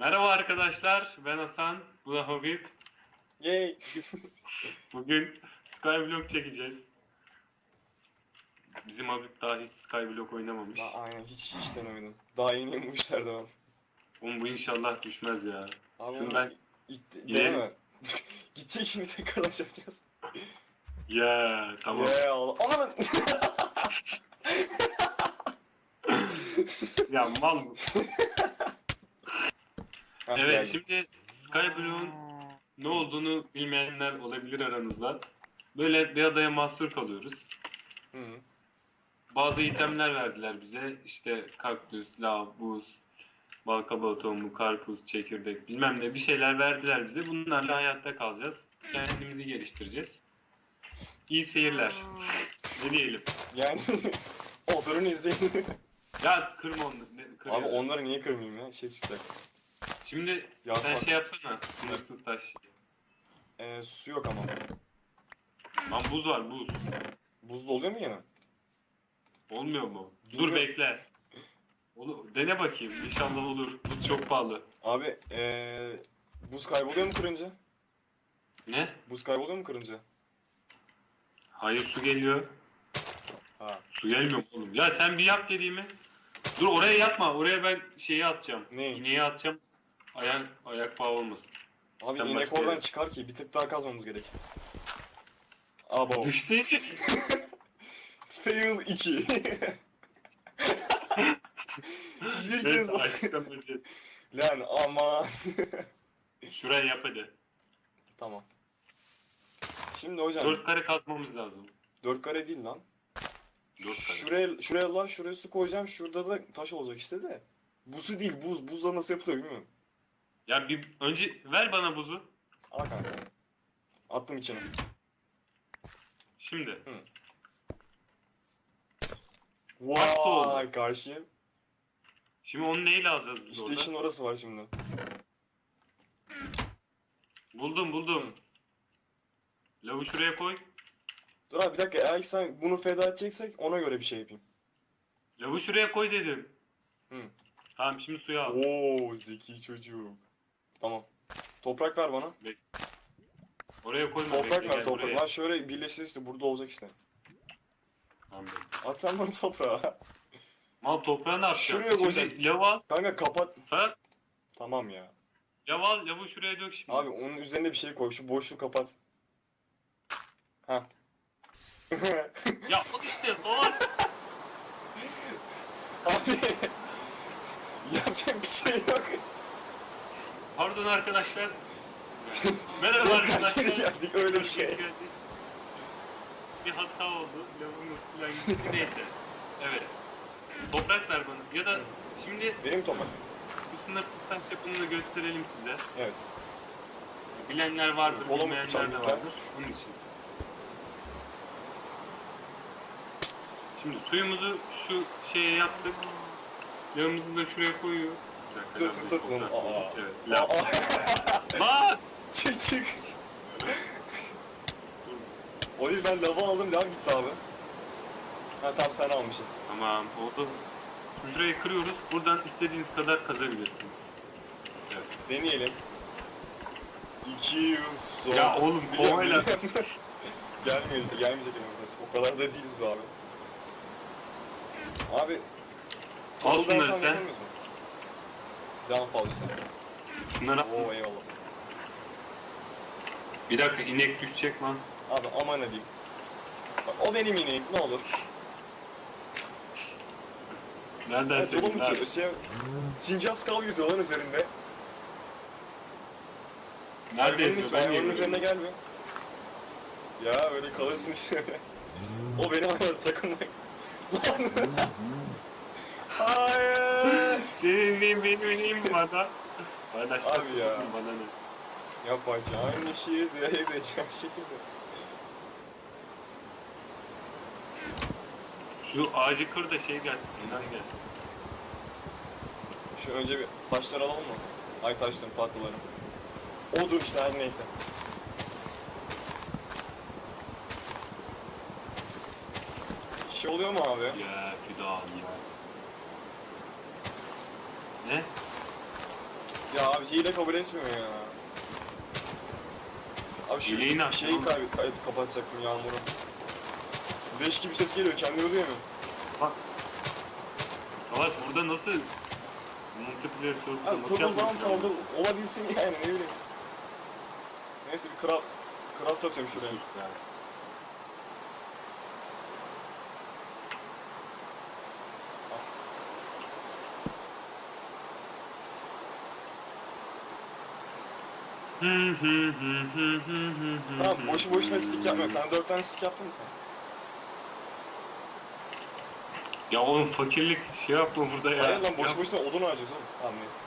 Merhaba arkadaşlar, ben Hasan, bu da Habib. Yay. Bugün Skyblock çekeceğiz. Bizim Habib daha hiç Skyblock oynamamış. Ba- aynen hiç hiç denemedim. Daha yeni yemişler de ben. Oğlum bu inşallah düşmez ya. Abi Şunu ben- İleri- deneme. Gidecek şimdi tekrardan şey yapacağız. Ya tamam. Yeah, Allah. Anam. Ya mal bu. Evet geldi. şimdi Skyblock'un ne olduğunu bilmeyenler olabilir aranızda. Böyle bir adaya mahsur kalıyoruz. Hı hı. Bazı itemler verdiler bize. İşte kaktüs, lav, buz, balkabağı tohumu, karpuz, çekirdek bilmem ne bir şeyler verdiler bize. Bunlarla hayatta kalacağız. Kendimizi geliştireceğiz. İyi seyirler. Ne diyelim? Yani oturun izleyin. Ya kırma onu. kır Abi ya. onları niye kırmayayım ya? Şey çıkacak. Şimdi Ya sen şey yapsana. Sınırsız taş. Ee, su yok ama. Lan buz var buz. Buzlu oluyor mu yine? Olmuyor mu? Dur Bilmiyorum. bekle. Olur. Dene bakayım. İnşallah olur. Buz çok pahalı. Abi ee, buz kayboluyor mu kırınca? Ne? Buz kayboluyor mu kırınca? Hayır su geliyor. Ha. Su gelmiyor mu oğlum? Ya sen bir yap dediğimi. Dur oraya yapma. Oraya ben şeyi atacağım. Ne? İneği atacağım. Ayak ayak bağı olmasın. Abi Sen inek başka oradan yere- çıkar ki bir tık daha kazmamız gerek. Abo. Düştü. Fail 2. bir kez Neyse açıklamayacağız. Lan ama. Şuraya yap hadi. tamam. Şimdi hocam Dört kare kazmamız lazım. dört kare değil lan. Dört kare. Şuraya şuraya lan şuraya su koyacağım. Şurada da taş olacak işte de. Bu su değil buz. Buzla nasıl yapılıyor bilmiyorum. Ya bir önce ver bana buzu. Al kanka. Attım içine. Şimdi. Vay oldu? karşıyım. Şimdi onu neyle alacağız biz İşte orada? işin orası var şimdi. Buldum buldum. Lavu şuraya koy. Dur abi bir dakika eğer sen bunu feda edeceksek ona göre bir şey yapayım. Lavu şuraya koy dedim. Hı. Tamam şimdi suya al. Oo zeki çocuk. Tamam. Toprak ver bana. Oraya koyma. Toprak bekle, ver gel toprak. buraya. Lan şöyle birleştir işte burada olacak işte. Tamam, bekle. At sen bana toprağı. Mal toprağını atacağım. Şuraya koyacağım. Şimdi lavu al. Kanka kapat. Sen Tamam ya. lavu al. Lavu şuraya dök şimdi. Abi onun üzerine bir şey koy. Şu boşluğu kapat. Ha. Ya al işte salak. abi. Yapacak bir şey yok. Pardon arkadaşlar. Merhaba arkadaşlar. Geldik öyle bir şey. Geldik. Bir hata oldu. Lavumuz falan gitti. Neyse. Evet. Toprak ver bana. Ya da şimdi Benim toprak. bu sınırsız taş yapımını gösterelim size. Evet. Bilenler vardır, Oğlum, bilmeyenler de vardır. Bunun için. Şimdi suyumuzu şu şeye yaptık. Yağımızı da şuraya koyuyor. Tut, tut, tut. Aa. Evet. Bak! çık çık. Ben lava aldım lav gitti abi. Ha tamam sen almışsın. Tamam oldu. Şurayı kırıyoruz. Buradan istediğiniz kadar kazabilirsiniz. Evet. Deneyelim. 2 yıl sonra. Ya oğlum, Biliyorum, kovayla- biliyorum. Gelmiyor, gelmeyecek. O kadar da değiliz be abi. Abi. Şunları dersen sen. yapamıyorsun. Fal işte. Şunları Oo eyvallah. Bir dakika inek düşecek lan. Abi aman hadi. Bak o benim ineğim ne olur. Nereden Ya, sevdin abi? ki şey, sincap skal yüzüyor lan üzerinde. Nerede Hayvanın yazıyor? ismi, Ben niye hayvanın üzerine görüyorum? gelme. Ya öyle kalırsın işte. o benim hayvan sakın bak. Lan. Hayır. Senin benim neyim var da. Paylaş. Abi ya. Bana ne? Yapacağın işi de edeceğim şekilde. Şu ağacı kır da şey gelsin. İnan gelsin. Şu önce bir taşları alalım mı? Ay taşlarım tahtalarım. Odur işte her neyse. Şey oluyor mu abi? Ya bir daha al ya. Ne? Ya abi hile kabul etmiyor ya. Abi şu Hileyi nasıl şeyi oğlum? kay kay kapatacaktım yağmuru. Leş gibi ses geliyor kendini duyuyor mu? Salak burada nasıl multiplayer server'da Abi nasıl turbo yapmak round oldu olabilsin yani ne bileyim. Neyse bir craft, craft atıyorum şuraya. Sus ya. Tamam boşu boşuna stick yapma. Sen dört tane stick yaptın mı sen? Ya oğlum fakirlik şey yapma burada ya. Hayır lan boşu boşuna odun harcıyorsun oğlum. Tamam neyse.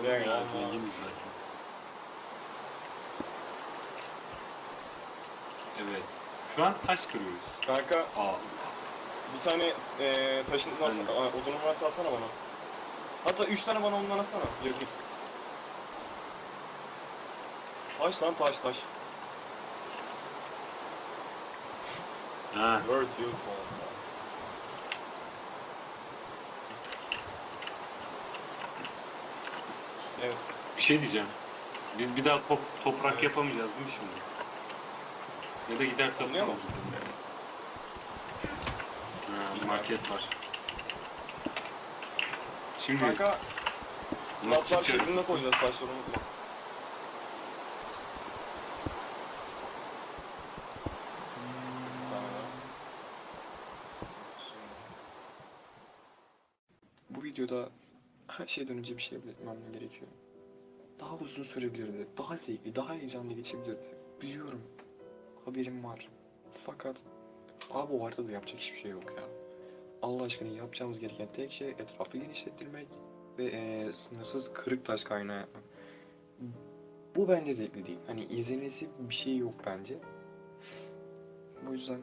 Harcayalım ya Ya. zenginiz zaten. Evet. Şu an taş kırıyoruz. Kanka Aa. bir tane eee taşın. Aa, odunun varsa alsana bana. Hatta üç tane bana ondan alsana. Yarım. Taş lan taş taş. Ha. Word you son. Evet. Bir şey diyeceğim. Biz bir daha top, toprak Evet. yapamayacağız değil mi şimdi? Ya da gider satın Anlayamam. alacağız. Ha, market var. Şimdi Kanka çıkacak? şeklinde koyacağız taşları unutma. Bir tane daha. Şimdi. Bu videoda her şeyden önce bir şey belirtmem gerekiyor. Daha uzun sürebilirdi, daha zevkli, daha heyecanlı geçebilirdi. Biliyorum, haberim var. Fakat abi o haritada yapacak hiçbir şey yok ya. Allah aşkına yapacağımız gereken tek şey etrafı genişlettirmek ve eee, sınırsız kırık taş kaynağı yapmak. Bu bence zevkli değil. Hani izlenesi bir şey yok bence. Bu yüzden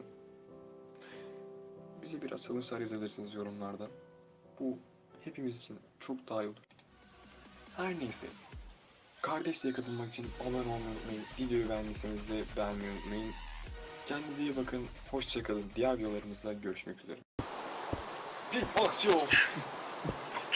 bize biraz challenge'lar yazabilirsiniz yorumlarda. Bu hepimiz için çok daha iyi olur. Her neyse. Kardeşliğe katılmak için abone olmayı unutmayın. Videoyu beğendiyseniz de beğenmeyi unutmayın. Kendinize iyi bakın. Hoşçakalın. Diğer videolarımızda görüşmek üzere. Beatbox Show.